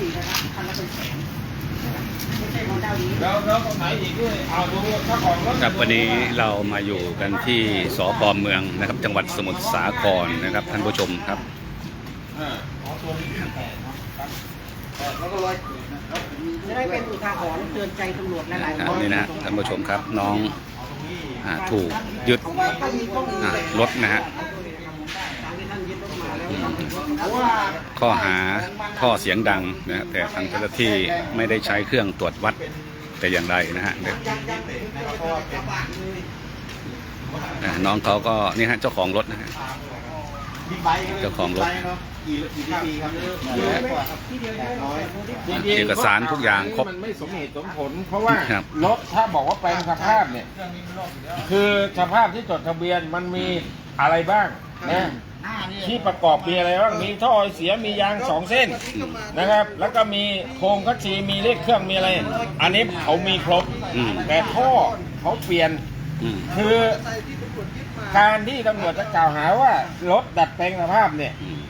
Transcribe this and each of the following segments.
ตินะครับคันละเป็นแสนไม่ใช่โมเดลนี้แล้วแล้วตรงไหนอีกด้วยเอาดูถ้าของรถครับวันนี้เรามาอยู่กันที่สพเมืองนะครับ จังหวัดสมุทรสาครนะครับ ท่านผู้ชมครับอ่าอ๋อตัวนี้แปดเนาะครับแปดแล้วก็ร้อยแล้วผมมีจะได้เป็นอุทาหรณ์เตือนใจตำรวจหลายๆอ่าคนนี่นะฮะท่านผู้ชมครับน้องเอาตรงนี้อ่าถูกยึดเพราะว่าก็มีข้อมูลอ่ารถนะฮะ ข้อหาท่อเสียงดังนะฮะแต่ทางเจ้าหน้าที่ไม่ได้ใช้เครื่องตรวจวัดแต่อย่างใดนะฮะเดี๋ยวอ่าน้องเขาก็นี่ฮะเจ้าของรถนะฮะบิ๊กไบค์เจ้าของรถบิ๊กไบค์เนาะกี่กี่ปีครับร้อยกว่าครับแปดร้อยเอกสารทุกอย่างครบมันไม่สมเหตุสมผล เพราะว่าครับรถถ้าบอกว่าแปลงสภาพเนี่ย คือสภาพที่จดทะเบียนมันมีอะไรบ้างนะ ที่ประกอบมีอะไรบ้างมีท่อไอเสียมียางสองเส้นนะครับ แล้วก็มีโครงคัดซีมีเลขเครื่องมีอะไร อันนี้เขามีครบ อืม แต่ท่อเขาเปลี่ยน อืม คือการที่ตำรวจจะกล่าวหาว่ารถดัดแปลงสภาพเนี่ย อืม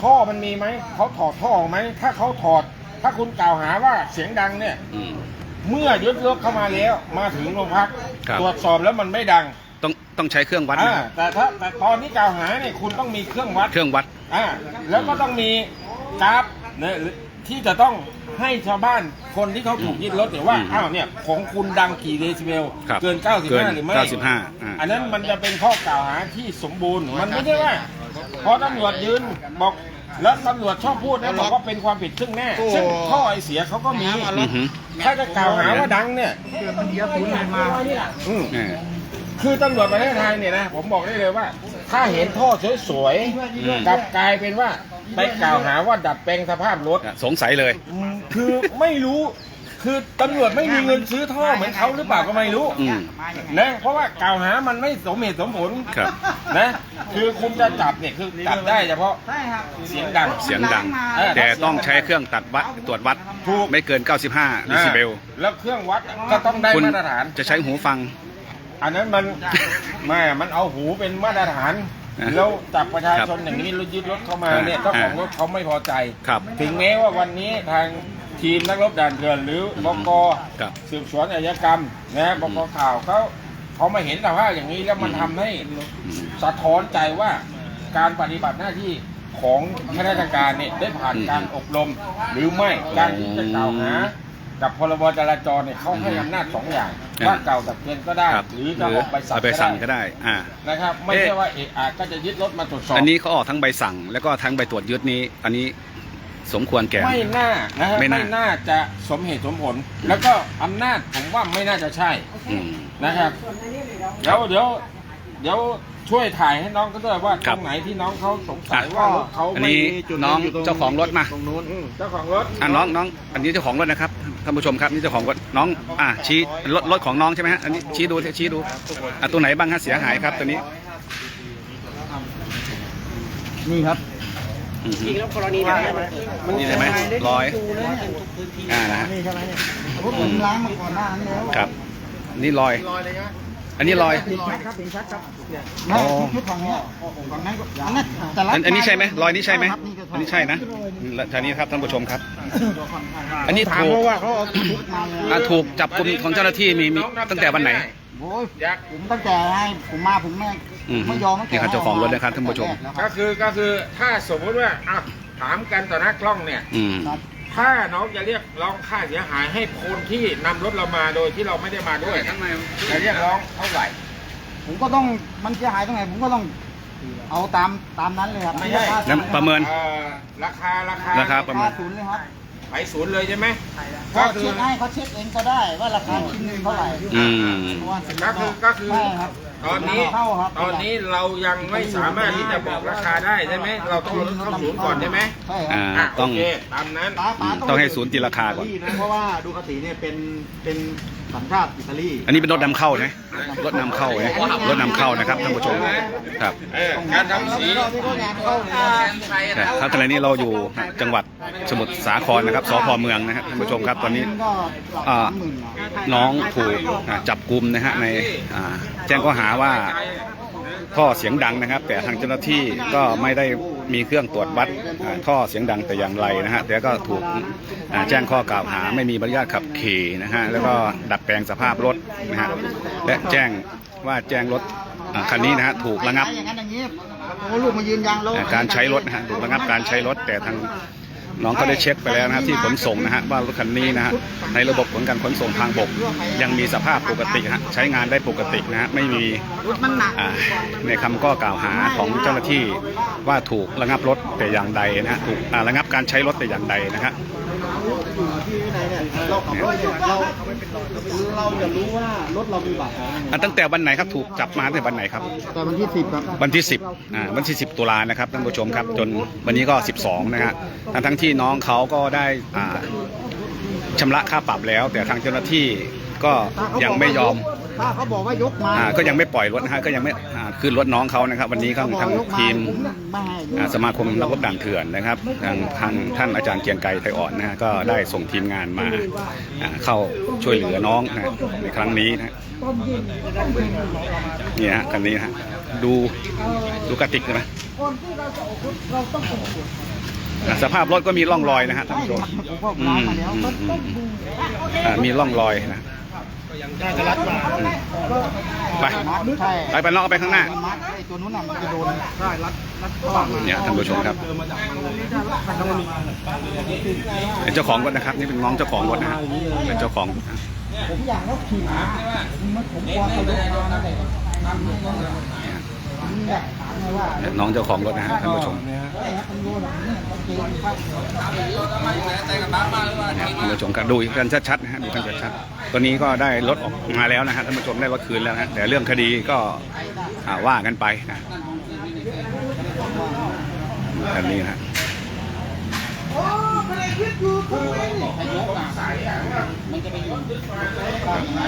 ท่อมันมีไหมเขาถอดท่อออกไหมถ้าเขาถอด ถ้าคุณกล่าวหาว่าเสียงดังเนี่ย อืม เมื่อยึดรถเข้ามาแล้ว มาถึงโรงพักครับ ตรวจสอบแล้วมันไม่ดัง ต้องต้องใช้เครื่องวัดอ่านะแต่ถ้าแต่ตอนที่กล่าวหาเนี่ยคุณต้องมีเครื่องวัดเครื่องวัด อ่าแล้วก็ต้องมีกราฟเนี่ยที่จะต้องให้ชาวบ้านคนที่เขาถูกยึดรถเนี่ยว่าอืมอ้าวเนี่ยของคุณดังกี่เดซิเบลครับเกิน เกิน95 หรือไม่95อ่า อันนั้นมันจะเป็นข้อกล่าวหาที่สมบูรณ์ มันไม่ใช่ว่าพอตำรวจยืนบอกแล้วตำรวจชอบพูดนะบอกว่าเป็นความผิดซึ่งแน่ซึ่งท่อไอเสียเขาก็มี อือหือถ้าจะกล่าวหาว่าดังเนี่ยอืม เออ คือตำรวจประเทศไทยเนี่ยนะผมบอกได้เลยว่า ถ้าเห็นท่อสวยอืมๆกลับกลายเป็นว่าไปกล่าวหาว่าดัดแปลงสภาพรถสงสัยเลยอืมคือไม่รู้คือตำรวจไม่มีเงินซื้อท่อเหมือนเขาหรือเปล่าก็ไม่รู้อืมนะเพราะว่ากล่าวหามันไม่สมเหตุสมผลครับนะ คือคุณจะจับเนี่ยคือจับได้เฉพาะใช่ครับเสียงดังเสียงดังเออแต่ต้องใช้เครื่องตัดวัดตรวจวัดถูกไม่เกิน 95ดิซิเบลแล้วเครื่องวัดก็ต้องได้คุณมาตรฐานจะใช้หูฟัง อันนั้นมันแม่มันเอาหูเป็นมาตรฐานนะแล้วจับประชาครับชนอย่างนี้รถยึดรถเข้ามาเนี่ยอ่าเจ้าของรถเขาไม่พอใจ ครับถึงแม้ว่าวันนี้ทางทีมนักรบด่านเถื่อนหรือบกครับสืบสวนอาชญากรรมนะบกข่าวเขาเขามาเห็นแต่ว่าพอย่างนี้แล้วมันทำให้อืมสะท้อนใจว่าการปฏิบัติหน้าที่ของข้าราชการเนี่ยได้ผ่านอืมการอบรม หรือไม่การที่จะกล่าวหา กับพรบจราจรเนี่ยเขาให้อำนาจสองอย่างอ่า ว่ากล่าวตักเตือนก็ได้ ครับหรือจะออกใบสั่งเอาไปสั่งก็ได้อ่า นะครับ ไม่เอ๊ะใช่ว่าเอะอะก็จะยึดรถมาตรวจสอบอันนี้เขาออกทั้งใบสั่ง แล้วก็ทั้งใบตรวจยึดนี้ อันนี้สมควรแก่ ไม่น่านะฮะไม่ไม่น่า น่าจะสมเหตุสมผล แล้วก็อำนาจผมว่าไม่น่าจะใช่อืม นะครับ เดี๋ยวเดี๋ยวเดี๋ยว ช่วยถ่ายให้น้องก็ด้วยว่าคตรัรบงไหนที่น้องเขาสงสัยว่ารถเขาอันไม่นี้มีจุดน้องยู่ตรเจ้าของรถมา ตรงนู้นอืมเจ้าของรถอะน้องน้องอันนี้เจ้าของรถนะครับท่านผู้ชมครับนี่เจ้าของรถน้องอะชี้รถรถของน้องใช่ไหมฮะอันนี้ชี้ดูชี้ดูอะตัวไหนบ้างฮะเสียหายครับตัวนี้นี่ครับ อือจฮึริงแล้วกรณีแบบนี้มันนี่ได้ไหมร้อยดูเลยเนี่ยทุกพื้นที่อ่านะฮะนี่ใช่ไหมเนี่ยผมล้างมาก่อนหน้านั้นแล้วครับ นี่ลอย อันนี้ลอย เห็นชัดครับเห็นชัดครับเนี่ยอ๋อ ชุดของเนี่ยของนั้นก็อันนั้นแต่ละอันอันนี้ใช่ไหมรอยนี้ใช่ไหมครับนี่ก็อันนี้ใช่นะทางนี้ครับท่านผู้ชมครับตัวค่อนข้างว่าอันนี้ถามถูกเพราะว่าเขาเอาชุดมาเลยอะถูกจับกลุ่มของเจ้าหน้าที่มีมีตั้งแต่วันไหน โอ้ยยักษ์ผมตั้งแต่ให้ผมมาผมไม่อืมไม่ยอมตั้งแต่นี่ครับเจ้าของรถนะครับท่านผู้ชมแล้วคก็รับคือก็คือถ้าสมมติว่าอะถามกันต่อหน้ากล้องเนี่ย อืม ครับ ถ้าน้องจะเรียกร้องค่าเสียหายให้คนที่นำรถเรามาโดยที่เราไม่ได้มาด้วย จะเรียกร้องเท่าไหร่ ผมก็ต้องมันเสียหายตรงไหนผมก็ต้องเอาตามตามนั้นเลยครับไม่ใช่ ค่าแล้วประเมิน เอ่อราคาราคาราคาประมาณค่าศูนย์เลยครับไปศูนย์เลยใช่ไหมก็ก็คืเช็อ คให้เขาเช็คเองก็ได้ว่าราคาชิ้นหนึงเท่าไหร่อืมเพราะว่าสินก็คือก็คือ ใช่ครับ ตอนนี้เข้าครับตอนนี้เรายังไม่สามารถที่จะบอกราคาได้ใช่ไหมเราต้องเอารถเข้าศูนย์ก่อนใช่ไหมใช่ครัอ่าบอะต้องโอเคตามนั้น ป๋าป๋าต้องให้ศูนย์ตีราคาก่อนนะเพราะว่าดูคาติเนี่ยเป็นเป็นสัญชาติอิตาลีอันนี้เป็นรถนำเข้านะรถนำเข้านะรถนำเข้านะครับท่านผู้ชมครับเออการทำสี ที่ก็งานเข้าเลยครับขณะนี้เราอยู่จังหวัดสมุทรสาครนะครับสพเมืองนะครับท่านผู้ชมครับตอนนี้ ก็อ่า สามหมื่นอะ น้องถูกอ่าจับกลุ่มนะฮะในอ่า แจ้งข้อหาว่าท่อเสียงดังนะครับ แต่ทางเจ้าหน้าที่ก็ไม่ได้มีเครื่องตรวจวัดอ่าท่อเสียงดังแต่อย่างไรนะฮะแต่ก็ถูกอ่าแจ้งข้อกล่าวหาไม่มีใบอนุญาตขับขี่นะฮะแล้วก็ดัดแปลงสภาพรถนะฮะและแจ้งว่าแจ้งรถอ่าคันนี้นะฮะถูกระงับอย่างนั้นอย่างนี้โอ้ลูกมายืนยันแล้วอ่าการใช้รถนะฮะถูกระงับการใช้รถแต่ทาง น้องก็ได้เช็คไปแล้วนะครับที่ขนส่งนะฮะว่ารถคันนี้นะฮะในระบบของการขนส่งทางบก ยังมีสภาพปกติฮะใช้งานได้ปกตินะฮะไม่มีรถมันหนักอ่าในคำก็กล่าวหาของเจ้าหน้าที่ว่าถูกระงับรถแต่อย่างใดนะฮะถูกอ่าระงับการใช้รถแต่อย่างใดนะครับ เนี่ยเราขับรถเนี่ยเราเราจะรู้ว่ารถเรามีบาดแผลยังไงอ่าตั้งแต่วันไหนครับถูกจับมาตั้งแต่วันไหนครับ แต่วันที่สิบครับ วันที่ 10อ่าวันที่ 10 ตุลานะครับท่านผู้ชมครับ จนวันนี้ก็ 12 นะฮะทั้งทั้งที่น้องเขาก็ได้อ่าชำระค่าปรับแล้ว แต่ทางเจ้าหน้าที่ก็ยังไม่ยอม ถ้าเขาบอกว่ายกมาอ่าก็ยังไม่ปล่อยรถนะฮะก็ยังไม่อ่าคืนรถน้องเขานะครับ วันนี้ก็เขาบอกทางยกมาทีมผมไม่ให้อ่าสมาคมนักรบด่านเถื่อนนะครับทางทางท่านอาจารย์เกรียงไกรไทยอ่อนนะฮะก็ได้ส่งทีมงานมาอ่าเข้าช่วยเหลือน้องนะฮะในครั้งนี้นะฮะนี่ฮะคันนี้นะฮะดูดูกระติกนะอ่าสภาพรถก็มีร่องรอยนะฮะท่านผู้ชมผมก็อืล้างมมาแล้วอืมอืมอ่ามีร่องรอยนะ อืมไปใช่ไปไปน้องเอาไปข้างหน้ามันมัดไอ้ตัวนู้นน่ะมันจะโดนใช่รัดรัดระหว่างเนี่ยท่านผู้ชมครับเป็นเจ้าของรถนะครับ นี่เป็นน้องเจ้าของรถนะฮะเป็นเจ้าของรถนะผมอยากรถขี่ม้ามันผมกลัวเขายกมานั่นแหละ น้องเจ้าของรถนะฮะท่านผู้ชมนโดนแบบนี้เขาเกงครับท่านผู้ชมครับดูกันชัดๆนะฮะดูกันชัดๆตัวนี้ก็ได้รถออกมาแล้วนะฮะท่านผู้ชมได้รถคืนแล้วนะฮะแต่เรื่องคดีก็ว่ากันไปนะคันนี้นะฮะ มันจะไปอยู่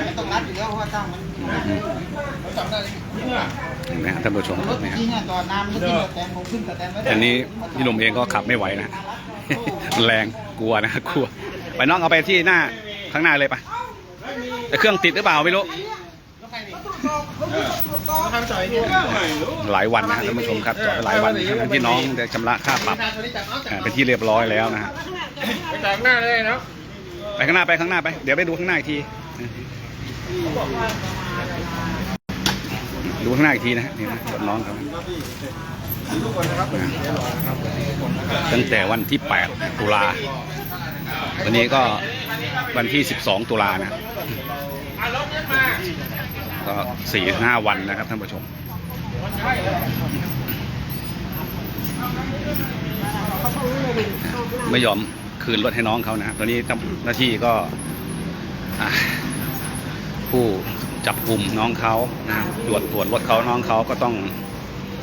มันต้องรัดอยู่แล้วเพราะว่าตั้งมันเห็นไหมฮะท่านผู้ชมรถเนี่ยจริงอะจอดน้ำมันก็ขึ้นสแตนผมขึ้นสแตนไม่ได้อันนี้พี่หนุ่มเองก็ขับไม่ไหวนะแรงกลัวนะกลัว ไปน้องเอาไปที่หน้าข้างหน้าเลยไปแต่เครื่องติดหรือเปล่าไม่รู้หลายวันนะท่านผู้ชมครับจอดไปหลายวันทั้งที่น้องได้ชำระค่าปรับเป็นที่เรียบร้อยแล้วนะฮะ ไปจากหน้าเลยเนาะไปข้างหน้าไปข้างหน้าไป เดี๋ยวไปดูข้างหน้าอีกที ดูข้างหน้าอีกทีนะนี่นะรถน้องครับตั้งแต่วันที่ 8 ตุลา วันนี้ก็วันที่ 12 ตุลานะ ก็สี่ห้าวันนะครับท่านผู้ชมไม่ยอม คืนรถให้น้องเขานะตอนนี้เจ้าหน้าที่ก็ผู้จับกลุ่มน้องเขานะตรวจตรวจรถเขาน้องเขาก็ต้อง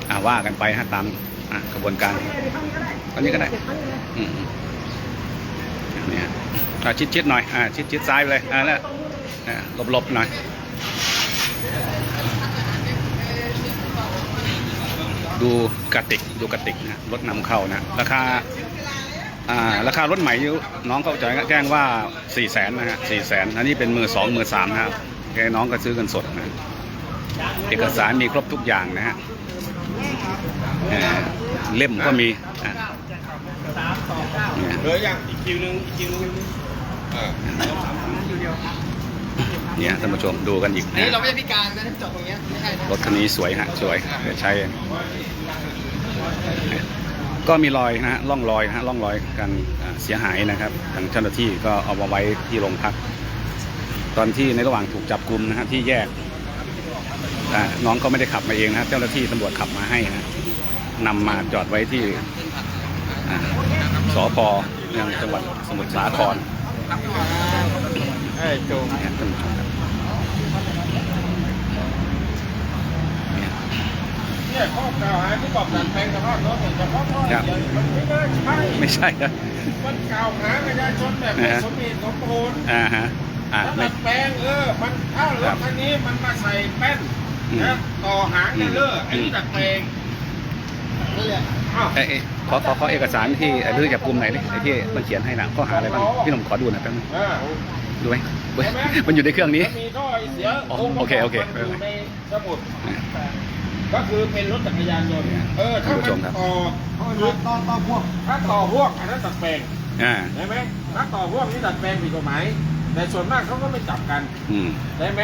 อาว่ากันไปฮะตามกระบวนการตอนนี้ก็ได้อืมเนี่ยอะชิดชิดหน่อยอ่าชิดชิดซ้ายไปเลยอ่าแล้วหลบหลบหน่อยดูกระติกดูกระติกนะรถนำเข้านะราคา อ่าราคารถใหม่อยู่น้องเขาจะแจ้งว่า4ี่แสนนะฮะสี่แสนอันนี้เป็นมือสองมือสามนะครับแกน้องก็ซื้อกันสดนะเอกสารมีครบทุกอย่างนะฮะเอ่อเล่มก็มีอะเนี่ยเหลืออย่างอีกคิวนึงอีกคิวนึงเออเนี่ยท่านผู้ชมดูกันอีกนะเราไม่ใช่พิการนะจอดตรงเนี้ยไม่ใช่นะรถคันนี้สวยฮะสวยเดี๋ยวใช้ ก็มีรอยนะฮะร่องรอยนะฮะร่องรอยการอ่าเสียหายนะครับทางเจ้าหน้าที่ก็เอามาไว้ที่โรงพัก ตอนที่ในระหว่างถูกจับกลุ่มนะฮะที่แยกอ่าน้องก็ไม่ได้ขับมาเองนะฮะเจ้าหน้าที่ตำรวจขับมาให้นะนำมาจอดไว้ที่อ่าสพเมืองจังหวัดสมุทรสาคร ไอ้โจง เนี่ยท่านผู้ชมครับเนี่ย เนี่ยข้อกล่าวหาที่บอกดัดแปลงสภาพรถเนี่ยเฉพาะท่อเสียมันไม่น่าใช่ไม่ใช่นะมันกล่าวหาประชาชนแบบไม่สมเหตุสมผลอ่าฮะอ่าถ้าไม่ดัดแปลงเออมันถ้ารถคันนี้มันมาใส่แป้นอืมนะต่อหางเนี่ยเลอะไอ้นี่ดัดแปลงอ้าวเอ้ยเอ้ยขอขอขอเอกสารที่เอ่อหรือจับกลุ่มไหนอยดิไอ้ที่มันเขียนให้นะข้อหาอะไรบ้างพี่หนุ่มขอดูหน่อยแป๊บนึงอ่าดูไหมเว้ยมันอยู่ในเครื่องนี้มันมีท่อไอเสียอ๋อองค์ประกบโอเค โอเค มันอยู่ในสมุดก็คือเป็นรถจักรยานยนต์เออถ้าท่านผู้ชมัมนครับต่อเขาเป็นรถต่อต่อพวกถ้าต่อพวกอันนั้นตัดแปลงอ่าได้ไหมถ้าต่อพวกนี้ตัดแปลงผิดกฎหมายแต่ส่วนมากเขาก็ไม่จับกันอืมได้ไหม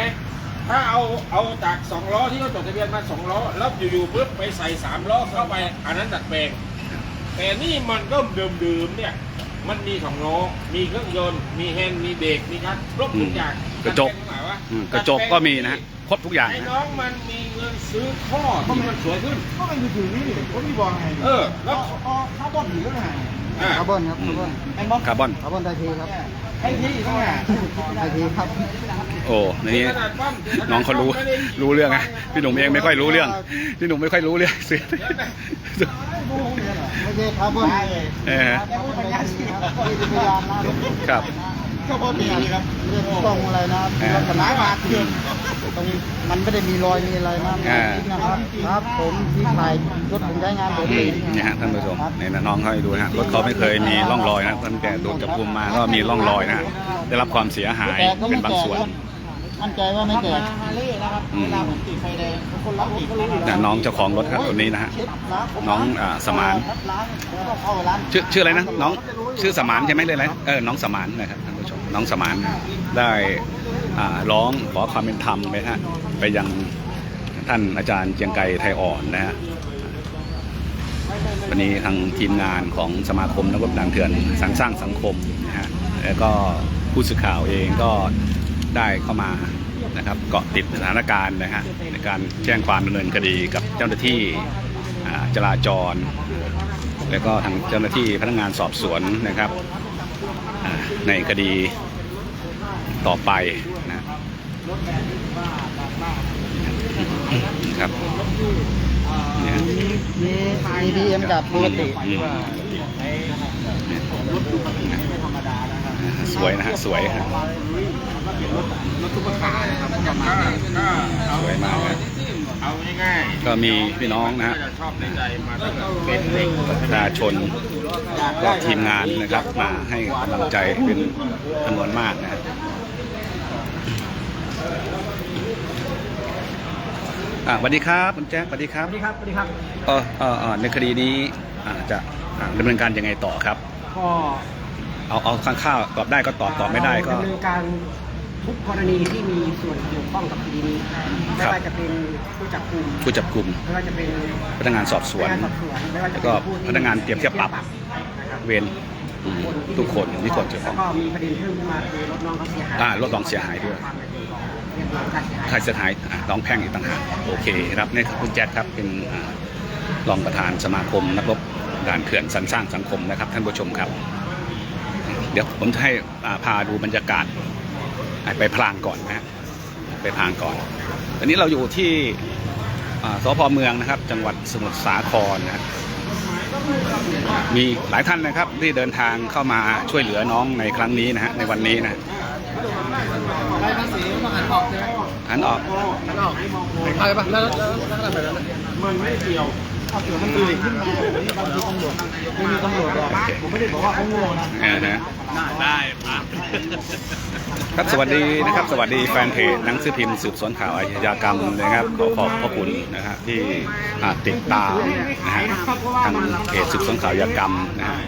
ถ้าเอาเอาจากสองล้อที่เขาจดทะเบียนมาสองล้อแล้วอยู่ๆปุ๊บไปใส่สามล้อเข้าไปอันนั้นดัดแปลงแต่นี่มันก็เดิมๆเนี่ย มันมีสองล้อมีเครื่องยนต์มีแฮนด์มีเบรกมีครับครบทุกอย่างกระจกดัดแปลงหมายว่าอืมกระจกก็มีนะฮะ ครบทุกอย่างไอ้นะน้องมันมีเงินซื้อข้อที่มันสวยขึ้นก็ไม่มีถือนี่ผมมีบอกไงเออแล้แล้ววเอาคาร์บอนถือไงอะคาร์บอนครับคาร์บอนแอนบอนคาร์บอนคาร์บอนไทยทีครับไทยทีต้องไงไทยทีครับ โอ้ในนี้ขนาดปั้มน้องเขารู้ไม่ได้รู้เรื่องไงพี่หนุ่มเองไม่ค่อยรู้เรื่อง พี่หนุ่มไม่ค่อยรู้เรื่องเสียไม่ใช่คาร์บอนเออคาร์บ อนพยานที่เป็นพยานนะครับคาร์บอนพยานครับเรื่องกล้องอะไรนะลักษณะมาเทียมตรงมันไม่ได้มีรอยมีอะไรนะนะครับครับผมที่ถ่ายรถผมใช้งานปกอืติมนี่ฮะท่านผู้ชมนี่นะน้องเขาให้ดูนะฮะรถเขาไม่เคยมีร่องรอยนะตั้งแต่โดนจับกุมมาก็มีร่องรอยนะฮะได้รับความเสียหายเป็นบางส่วนมั่นใจว่าไม่แตกอืม เวลาผมติดไฟแดงคนรับผิดนะครับนะน้องเจ้าของรถครับคนนี้นะฮะน้องอ่าสมานร้านแล้วก็เข้าร้านชื่อชื่ออะไรนะน้องชื่อสมานใช่ไหมเลยอะไรเออน้องสมานนะครับท่านผู้ชม น้องสมานได้ร้องขอความเป็นธรรมไปฮะไปยังท่านอาจารย์เจียงไกรไทยอ่อนนะฮะวันนี้ทางทีมงานของสมาคมนักรบด่านเถื่อนสรรสร้างสังคมนะฮะแล้วก็ผู้สื่อข่าวเองก็ได้เข้ามานะครับเกาะติดสถานการณ์นะฮะในการแจ้งความดำเนินคดีกับเจ้าหน้าที่จราจร แล้วก็ทางเจ้าหน้าที่พนักงานสอบสวนนะครับ ในคดีต่อไปนะครับเนี่ยมีมีดีเอ็มกับปกติอืมสวยนะฮะสวยฮะรถตุ๊กตานะครับก็ก็เอาสวยมากนะ เอาง่ายๆก็มีพี่น้องนะฮะจะชอบในใจมาตั้งแต่เป็นเด็กประชาชนก็ทีมงานนะครับ มาให้กำลังใจเป็นจำนวนมากนะฮะอ่าสวัสดีครับคุณแจ๊คสวัสดีครับสวัสดีครับสวัสดีครับ เออเออเออในคดีนี้อ่าจะอ่าดำเนินการยังไงต่อครับ ก็เอาเอาข้างข้าวตอบได้ก็ตอบตอบไม่ได้ก็ ดำเนินการ ทุกกรณีที่มีส่วนเกี่ยวข้องกับคดีนี้ไม่ครับว่าจะเป็นผู้จับกลุ่มผู้จับกลุ่มไม่ว่าจะเป็นพนักงานสอบสวน พนักงานสอบสวนไม่ว่าจะแล้วเป็ก็ผู้ที่พนักงานเปรียบเทียบปรับ นะครับเวรอืมทุกคนมีคนเกี่ยวข้องแล้วก็มีประเด็นเพิ่มขึ้นมาคือรถน้องเขาเสียหายอ่ารถน้องเสียหายด้วย ความเป็นของเรียกร้องค่าเสียหาย ค่าเสียหายอะร้องแพ่งอีกต่างหากโอเคครับนี่คือคุณแจ๊ดครับเป็นอ่ารองประธานสมาคมนักรบด่านเขื่อนสรรสร้างสังคมนะครับ ท่านผู้ชมครับ เดี๋ยวผมจะให้อ่าพาดูบรรยากาศอะ ไปพลางก่อนนะฮะไปพลางก่อน ตอนนี้เราอยู่ที่อ่าสพเมืองนะครับ จังหวัดสมุทรสาครนะฮะมีหลายท่านนะครับที่เดินทางเข้ามาช่วยเหลือน้องในครั้งนี้นะฮะในวันนี้นะไปภาษีต้องหันออกเลยหันออกหันออกไปปะแล้วแล้วแล้วอะไรแบบนั้นมันไม่เกี่ยวเอาเกี่ยวมันตื่นขึ้นมาแบบนี้บางทีตำรวจไม่มีตำรวจหรอกผมไม่ได้บอกว่าเขาโง่นะอ่าฮะ ครับสวัสดีนะครับสวัสดีแฟนเพจหนังสือพิมพ์สืบสวนข่าวอาชญากรรมนะครับขอขอบพระคุณนะฮะที่ติดตามนะฮะทางเพจสืบสวนข่าวอาชญากรรมนะฮะ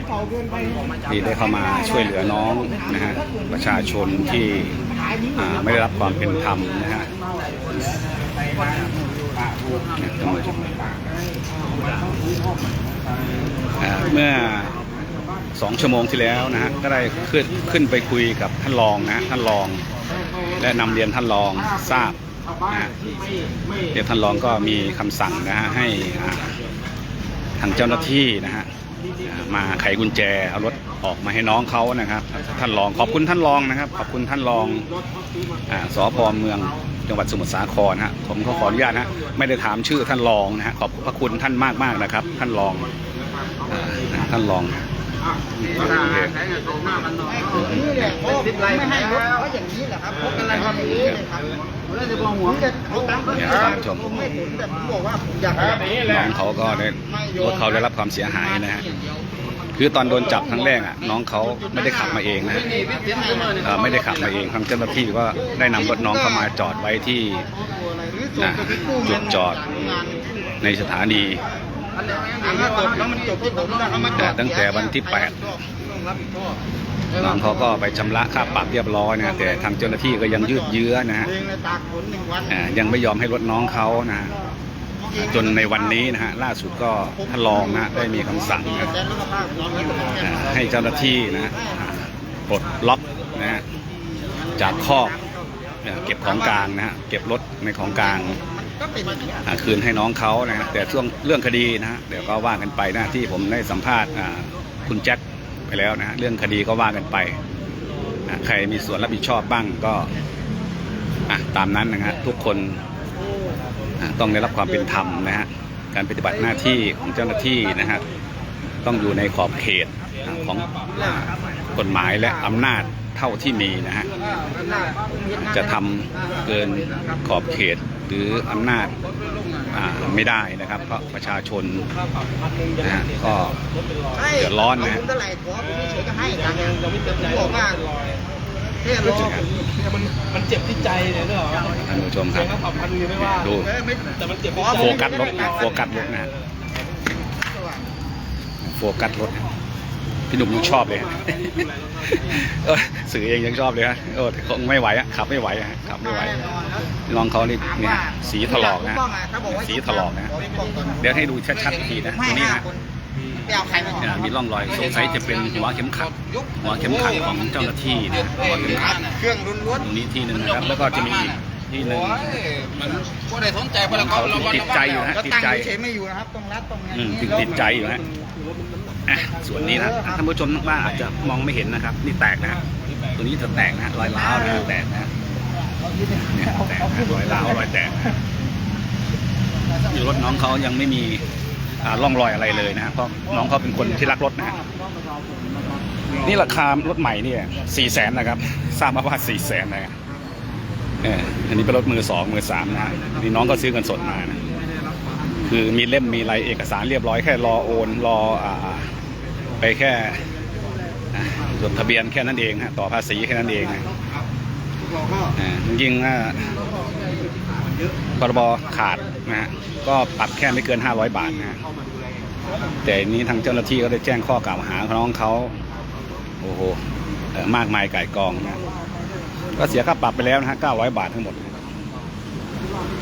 ที่ได้เข้ามาช่วยเหลือน้องนะฮะประชาชนที่ไม่ได้รับความเป็นธรรมนะฮะเมื่อสองชั่วโมงที่แล้วนะฮะก็ได้ขึ้นขึ้นไปคุยกับ ท่านรองนะท่านรอง และนำเรียนท่านรองทราบนะเดี๋ยวท่านรองก็มีคำสั่งนะฮะให้ทางเจ้าหน้าที่นะฮะมาไขกุญแจเอารถออกมาให้น้องเขานะครับ ท่านรองขอบคุณท่านรองนะครับ ขอบคุณท่านรองอ่าสพเมืองจังหวัดสมุทรสาครฮะผมก็ขออนุญาตนะฮะไม่ได้ถามชื่อท่านรองนะฮะขอบพระคุณท่านมากมากนะครับ ท่านรองอท่านรอง ไม่ให้เขาเขาอย่างนี้แหละครับพกอะไรครับอย่างนี้เลยครับผมเลยจะบอกหัวจะเขาตั้งเนี่ยท่านผู้ชมผมไม่สนแต่ผมบอกว่าผมอยากครับนี่แหละน้องเขาก็ได้รถเขาได้รับความเสียหายนะฮะคือตอนโดนจับครั้งแรกอะน้องเขาไม่ได้ขับมาเองนะไม่ได้ขับมาเองทางเจ้าหน้าที่ก็ได้นำรถน้องเข้ามาจอดไว้ที่จุดจอดในสถานี แล้วมันจบที่ตั้งแต่วันที่ต้องรับผิดน้องเขาก็ไปชำระค่าปรับเรียบร้อยนะแต่ทางเจ้าหน้าที่ก็ยังยืดเยื้อนะฮะยังไม่ยอมให้รถน้องเขานะฮะจนในวันนี้นะฮะล่าสุดก็ท่านรองนะได้มีคำสั่งนะให้เจ้าหน้าที่นะปลดล็อกนะจากคอกอ่าเก็บของกลางนะฮะเก็บรถในของกลาง ก็เป็นอย่างนี้อ่าคืนให้น้องเขานะฮะแต่ช่วงเรื่องคดีนะฮะเดี๋ยวก็ว่ากันไปนะที่ผมได้สัมภาษณ์อ่าคุณแจ็คไปแล้วนะฮะเรื่องคดีก็ว่ากันไปใครมีส่วนรับผิดชอบบ้างก็อะตามนั้นนะฮะทุกคนอ่าต้องได้รับความเป็นธรรมนะฮะการปฏิบัติหน้าที่ของเจ้าหน้าที่นะฮะต้องอยู่ในขอบเขตอ่าของอ่ากฎหมายและอำนาจเท่าที่มีนะฮะ จะทำเกินขอบเขต หรืออำนาจไม่ได้นะครับ เพราะประชาชนนะฮะก็เดือดร้อนนะเาคุณเท่าไหมเฉยๆก็ให้ตังค์เนี่ยผมบอกว่าแค่รอผมมันมันเจ็บที่ใจเนี่ยเนอะท่านผู้ชมครับดูแต่มันเจ็บโฟกัสรถโฟกัสรถนะโฟกัสรถ พี่หนุ่มยังชอบเลยฮะเออสื่อเองยังชอบเลยฮะโอ้แต่คงไม่ไหวอะขับไม่ไหวอะขับไม่ไหวน้องเขานี่เนี่ยสีถลอกนะฮะสีถลอกนะฮะเดี๋ยวให้ดูชัดๆอีกทีนะตรงนี้นะไปเอาใครมาก่อนอ่ามีร่องรอยสงสัยจะเป็นหัวเข็มขัดหัวเข็มขัดของเจ้าหน้าที่นะหัวเข็มขัดเครื่องล้วนตรงนี้ที่หนึ่งนะครับ แล้วก็จะมีอีกที่หนึ่งมันก็ได้สนใจเพราะเราเขาติดใจอยู่ๆฮะก็ติดตั้งใจเฉยๆไม่อยู่นะครับต้องรัดต้องอืมติดติดใจอยู่ฮะอะ ส่วนนี้นะท่านผู้ชมว่าอาจจะมองไม่เห็นนะครับ นี่แตกนะตัวนี้จะแตกนะรอยร้าวนะแตกนะเนี่ยแตกนะรอยร้าวรอยแตกอยู่รถน้องเขายังไม่มีอ่าร่องรอยอะไรเลยนะเพราะน้องเขาเป็นคนที่รักรถนะนี่ราคารถใหม่เนี่ยสี่แสนนะครับทราบมาว่าสี่แสนนะเอออันนี้เป็นรถมือสองมือสามนะฮะนี่น้องก็ซื้อเงินสดมานะคือมีเล่มมีอะไรเอกสารเรียบร้อยแค่รอโอน รออ่า ไปแค่อ่าจดทะเบียนแค่นั้นเองฮะต่อภาษีแค่นั้นเองอ่าจริงๆอ่าพรบขาดนะฮะก็ปรับแค่ไม่เกิน 500 บาทนะฮะแต่อันนี้ทางเจ้าหน้าที่ก็ได้แจ้งข้อกล่าวหาน้องเขาโอ้โหมากมายไก่กองนะก็เสียค่าปรับไปแล้วนะฮะ900 บาททั้งหมด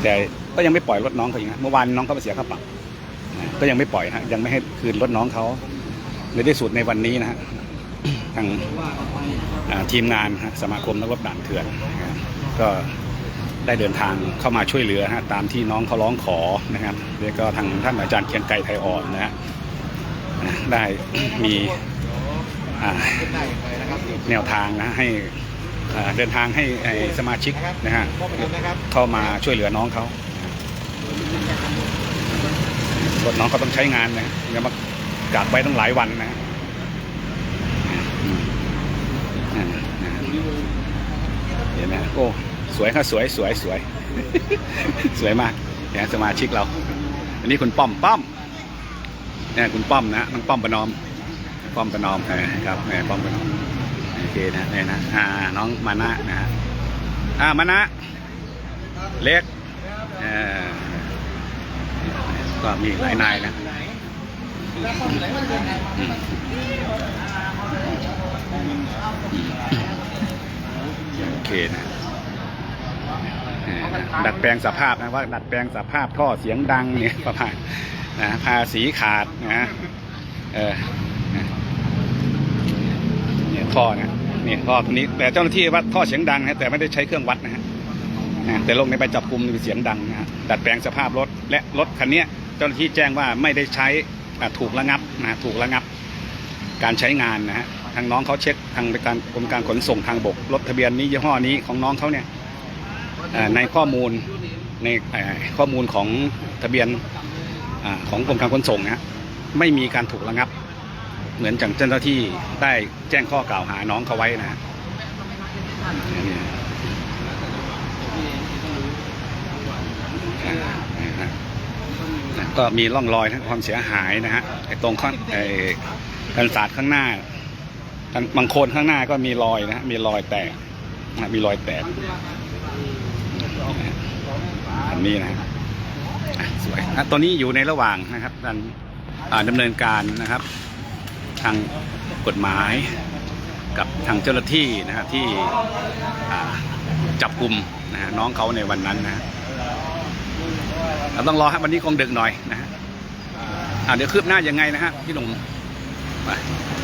แต่ก็ยังไม่ปล่อยรถน้องเขาอีกนะเมื่อวานน้องเขาไปเสียค่าปรับ ก็ยังไม่ปล่อยฮะยังไม่ให้คืนรถน้องเขา ในที่สุดในวันนี้นะฮะทางทีมงานสมาคมนักรถด่านเถื่อนก็ได้เดินทางเข้ามาช่วยเหลือฮะตามที่น้องเขาร้องขอนะครับแล้วก็ทางท่านอาจารย์เคียงไกรไทยอ่อนนะฮะได้มีแนวทางนะให้เดินทางให้สมาชิกนะฮะเข้ามาช่วยเหลือน้องเขารถน้องเขาต้องใช้งานนะอย่ามา กาดไว้ตั้งหลายวันนะเห็นไหมโอ้สวยครับสวยสวยสวย สวยมากเนี่ยสมาชิกเรา อันนี้คุณป้อมป้อมเนี่ยคุณป้อมนะน้องป้อมประนอม ป้อมประนอมเออครับแม่ป้อมประนอมโอเคนะเนี่ยนะอ่าน้องมานะนะฮะอ่ามานะเล็กเออก็มีหลายนายนะ โอเคนะดัดแปลงสภาพนะว่าดัดแปลงสภาพท่อเสียงดังเนี่ยประมาณนะภาษีขาดนะเออเนี่ยท่อนะเนี่ยท่อตัวนี้แต่เจ้าหน้าที่วัดท่อเสียงดังนะแต่ไม่ได้ใช้เครื่องวัดนะฮะนะแต่ลงในใบจับกลุ่มมีเสียงดังนะฮะดัดแปลงสภาพรถและรถคันเนี้ยเจ้าหน้าที่แจ้งว่าไม่ได้ใช้ ถูกระงับนะถูกระงับ การใช้งานนะฮะทางน้องเขาเช็คทางการกรมการขนส่งทางบกรถทะเบียนนี้ยี่ห้อนี้ของน้องเขาเนี่ยในข้อมูลในข้อมูลของทะเบียนอของกรมการขนส่งนะไม่มีการถูกระงับ เหมือนจากเจ้าหน้าที่ได้แจ้งข้อกล่าวหาน้องเขาไว้นะฮะนี่อ่านะฮะ ก็มีร่องรอยทั้งความเสียหายนะฮะไอ้ตรงข้างไอ้กันศาสตร์ข้างหน้าบางคนข้างหน้าก็มีรอยนะมีรอยแตกนะมีรอยแตกอันนี้นะสวยอะตอนนี้อยู่ในระหว่างนะครับการอ่าดำเนินการนะครับ ทางกฎหมายกับทางเจ้าหน้าที่นะครับที่จับกลุ่มนะน้องเขาในวันนั้นนะ เราต้องรอครับวันนี้คงดึกหน่อยนะฮะอ่าเดี๋ยวคืบหน้ายังไงนะฮะพี่หนุ่ม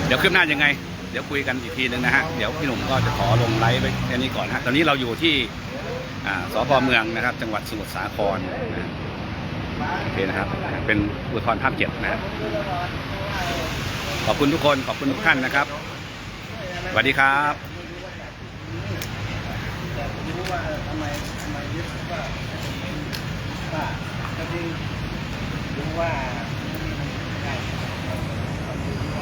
เดี๋ยวคืบหน้ายังไง เดี๋ยวคุยกันอีกทีหนึ่งนะฮะเดี๋ยวพี่หนุ่มก็จะขอลงไลฟ์ไว้แค่นี้ก่อนฮะตอนนี้เราอยู่ที่สพเมืองนะครับ จังหวัดสมุทรสาครนะโอเคนะครับ เป็นอุทธรภาคเจ็ดนะขอบคุณทุกคนขอบคุณทุกท่านนะครับสวัสดีครับว่าทำไมทำไมยึดว่า ว่าก็จริงรู้ว่า